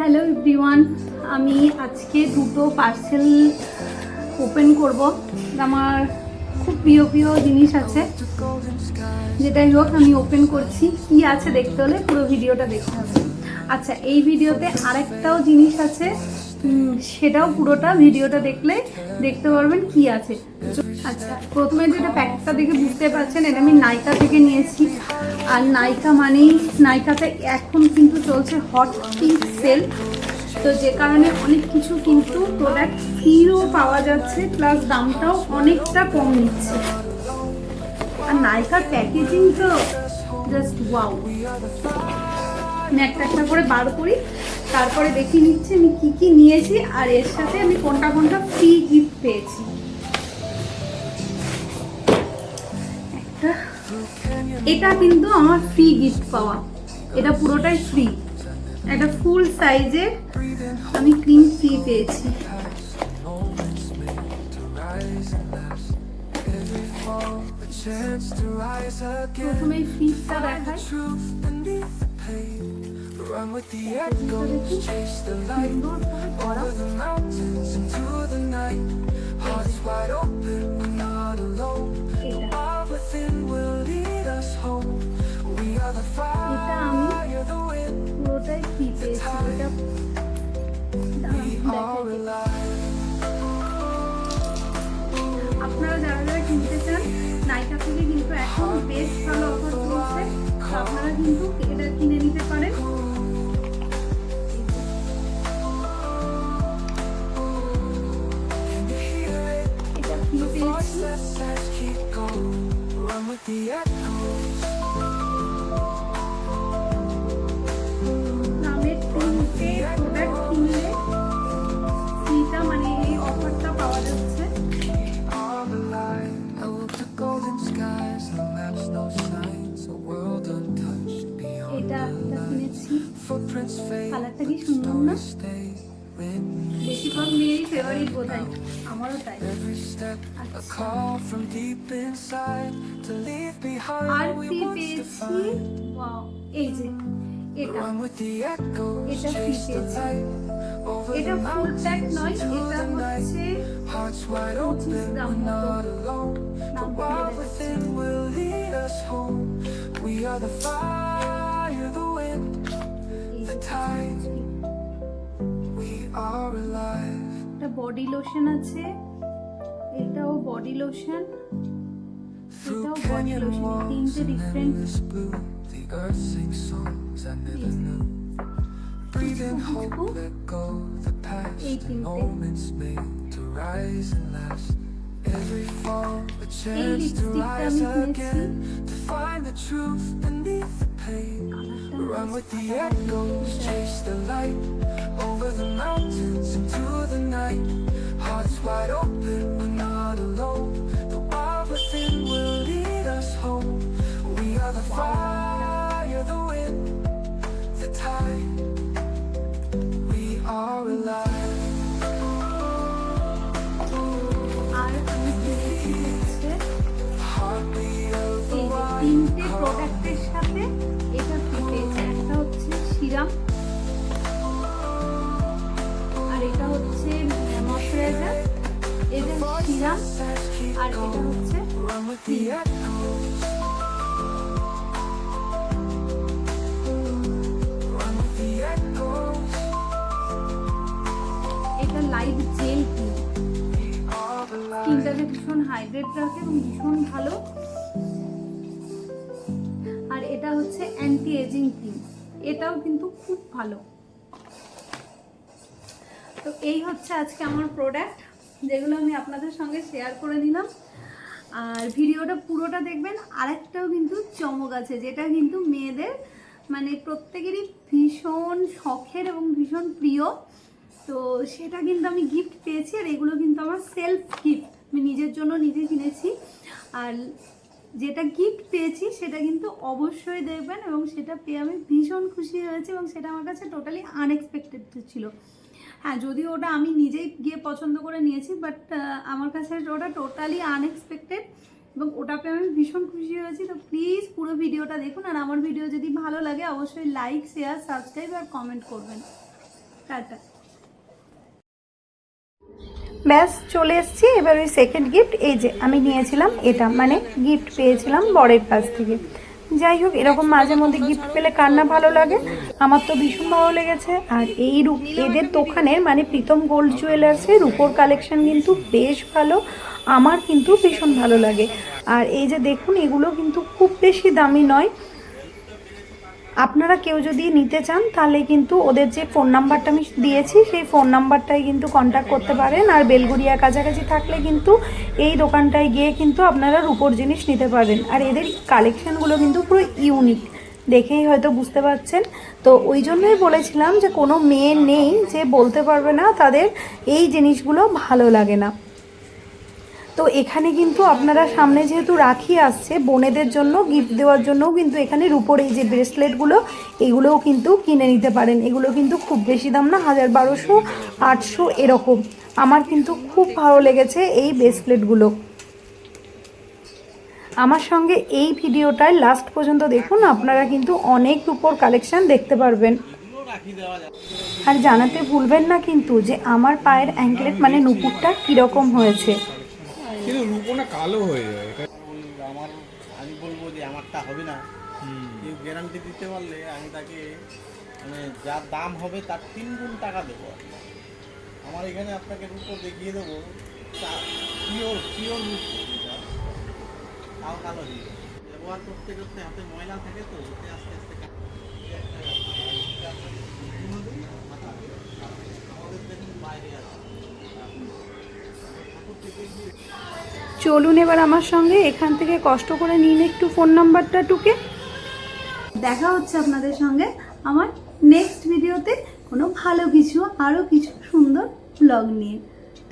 Hello everyone, আমি আজকে দুটো পার্সেল ওপেন করব। আমার খুব প্রিয় প্রিয় জিনিস আছে। যেটাই হোক, আমি ওপেন করছি। কি আছে দেখতে হলে পুরো ভিডিওটা দেখতে হবে। আচ্ছা এই ভিডিওতে আরেকটাও জিনিস আছে। সেটাও পুরোটা ভিডিওটা দেখলে দেখতে পারবেন কি আছে। আচ্ছা প্রথমে যেটা প্যাকেটটা দেখে বুঝতে পারছেন, এটা আমি নাইকা থেকে নিয়েছি। আর নাইকা মানেই, নাইকাতে এখন কিন্তু চলছে হট পিঙ্ক সেল তো যে কারণে অনেক কিছু কিন্তু প্রোডাক্ট ফ্রিও পাওয়া যাচ্ছে প্লাস দামটাও অনেকটা কম নিচ্ছে। আর নাইকার প্যাকেজিং তো জাস্ট ওয়াও আমি একটা একটা করে বার করি, তারপরে দেখে নিচ্ছি আমি কি কি নিয়েছি, আর এর সাথে আমি কোনটা কোনটা ফ্রি গিফট পেয়েছি। একটা। এটা কিন্তু আমার ফ্রি গিফট পাওয়া। এটা পুরোটাই ফ্রি একটা ফুল সাইজের আমি ক্রিম ফ্রি পেয়েছি। প্রথমে ফ্রিজটা দেখাই। Run with the echoes, chase the light over the mountains into the night. Hearts wide open, we're not alone. এটা Our within will lead us home. We are the এটা আমি fire, the wind. পুরোটাই free পেয়েছি এটা We দাঁড়ান, are দেখাই। alive. আপনারা যারা যারা কিনতে চান নাইকা থেকে কিন্তু এখন বেশ ভালো অফার চলছে তো আপনারা কিন্তু কালারটা কি but সুন্দর না stories stay with me. বেশিরভাগ মেয়েরই ফেভারিট বোধহয় আমারও তাই Every step, a আচ্ছা। call from deep inside to leave behind R what we free once পেয়েছি defined. ওয়াও এই যে এটা Run with the echoes, এটা free chase the পেয়েছি। light over এটা the ফুল প্যাক mountains নয় into এটা the night. হচ্ছে Hearts wide পঁচিশ open, গ্রাম we're মতো not alone. The দাম একটা বডি লোশন আছে এটাও বডি লোশন এটাও বডি লোশন তিনটে different. Breathing hope, let go the past. and Moments made to rise and last. Every fall, a chance to rise again. To find the truth beneath the pain Run with the echoes, chase the light Over the mountains into the night. Hearts wide open. Run with the echoes. এটা live gel. স্কিনটাকে ভীষণ hydrate রাখে এবং ভীষণ ভালো আর এটা হচ্ছে anti ageing cream এটাও কিন্তু খুব ভালো তো এই হচ্ছে আজকে আমার প্রোডাক্ট যেগুলো আমি আপনাদের সঙ্গে শেয়ার করে নিলাম। আর ভিডিওটা পুরোটা দেখবেন, আরেকটাও কিন্তু চমক আছে, যেটা কিন্তু মেয়েদের মানে প্রত্যেকেরই ভীষণ শখের এবং ভীষণ প্রিয়। তো সেটা কিন্তু আমি গিফট পেয়েছি আর এগুলো কিন্তু আমার সেলফ গিফট আমি নিজের জন্য নিজে কিনেছি। আর যেটা গিফট পেয়েছি সেটা কিন্তু অবশ্যই দেখবেন এবং সেটা পেয়ে আমি ভীষণ খুশি হয়েছি এবং সেটা আমার কাছে টোটালি আনএক্সপেক্টেড ছিল। হ্যাঁ যদিও ওটা আমি নিজেই গিয়ে পছন্দ করে নিয়েছি বাট আমার কাছে ওটা টোটালি আনএক্সপেক্টেড এবং ওটা পেয়ে আমি ভীষণ খুশি হয়েছি। তো প্লিজ পুরো ভিডিওটা দেখুন আর আমার ভিডিও যদি ভালো লাগে অবশ্যই লাইক শেয়ার সাবস্ক্রাইব আর কমেন্ট করবেন। টাটা। ব্যাস, চলে এসেছি। এবার ওই সেকেন্ড গিফট এই যে আমি নিয়েছিলাম এটা মানে গিফট পেয়েছিলাম বরের কাছ থেকে। যাই হোক, এরকম মাঝে মধ্যে গিফট পেলে কার না ভালো লাগে? আমার তো ভীষণ ভালো লেগেছে। আর এই এদের দোকানে মানে প্রীতম গোল্ড জুয়েলার্সের রূপোর কালেকশন কিন্তু বেশ ভালো। আমার কিন্তু ভীষণ ভালো লাগে। আর এই যে দেখুন, এগুলো কিন্তু খুব বেশি দামি নয়। আপনারা কেউ যদি নিতে চান, তাহলে কিন্তু ওদের যে ফোন নাম্বারটা আমি দিয়েছি, সেই ফোন নাম্বারটাই কিন্তু কন্ট্যাক্ট করতে পারেন। আর বেলগুড়িয়া কাছাকাছি থাকলে কিন্তু এই দোকানটায় গিয়ে কিন্তু আপনারা রূপোর জিনিস নিতে পারেন আর এদের কালেকশানগুলো কিন্তু পুরো ইউনিক দেখেই হয়তো বুঝতে পারছেন। তো ওই জন্যই বলেছিলাম যে কোনো মেয়ে নেই যে বলতে পারবে না তাদের এই জিনিসগুলো ভালো লাগে না। তো এখানে কিন্তু আপনারা সামনে যেহেতু রাখি আসছে, বোনেদের জন্য গিফট দেওয়ার জন্যও কিন্তু এখানে রুপোর এই যে ব্রেসলেটগুলো এগুলোও কিন্তু কিনে নিতে পারেন। এগুলো কিন্তু খুব বেশি দাম না, হাজার বারোশো, আটশো এরকম। আমার কিন্তু খুব ভালো লেগেছে এই ব্রেসলেটগুলো আমার সঙ্গে এই ভিডিওটায় লাস্ট পর্যন্ত দেখুন, আপনারা কিন্তু অনেক রুপোর কালেকশন দেখতে পারবেন। আর জানাতে ভুলবেন না কিন্তু যে আমার পায়ের অ্যাঙ্কলেট মানে নুপুরটা কীরকম হয়েছে। কিন্তু রূপো না কালো হয়ে যায়। আমার আমি বলব যে আমারটা হবে না। কেউ গ্যারান্টি দিতে পারলে আমি তাকে মানে যা দাম হবে তার তিন গুণ টাকা দেবো আমার এখানে আপনাকে রূপো দেখিয়ে দেবো। পিওর পিওর রূপো তাও কালো দিয়ে। ব্যবহার করতে করতে হাতে ময়লা থাকে তো আস্তে আস্তে। আমাদের দেখুন বাইরে আছে। চলুন এবার আমার সঙ্গে এখান থেকে কষ্ট করে নিন একটু ফোন নাম্বারটা টুকে। দেখা হচ্ছে আপনাদের সঙ্গে আমার নেক্সট ভিডিওতে কোনো ভালো কিছু আরও কিছু সুন্দর ব্লগ নিয়ে।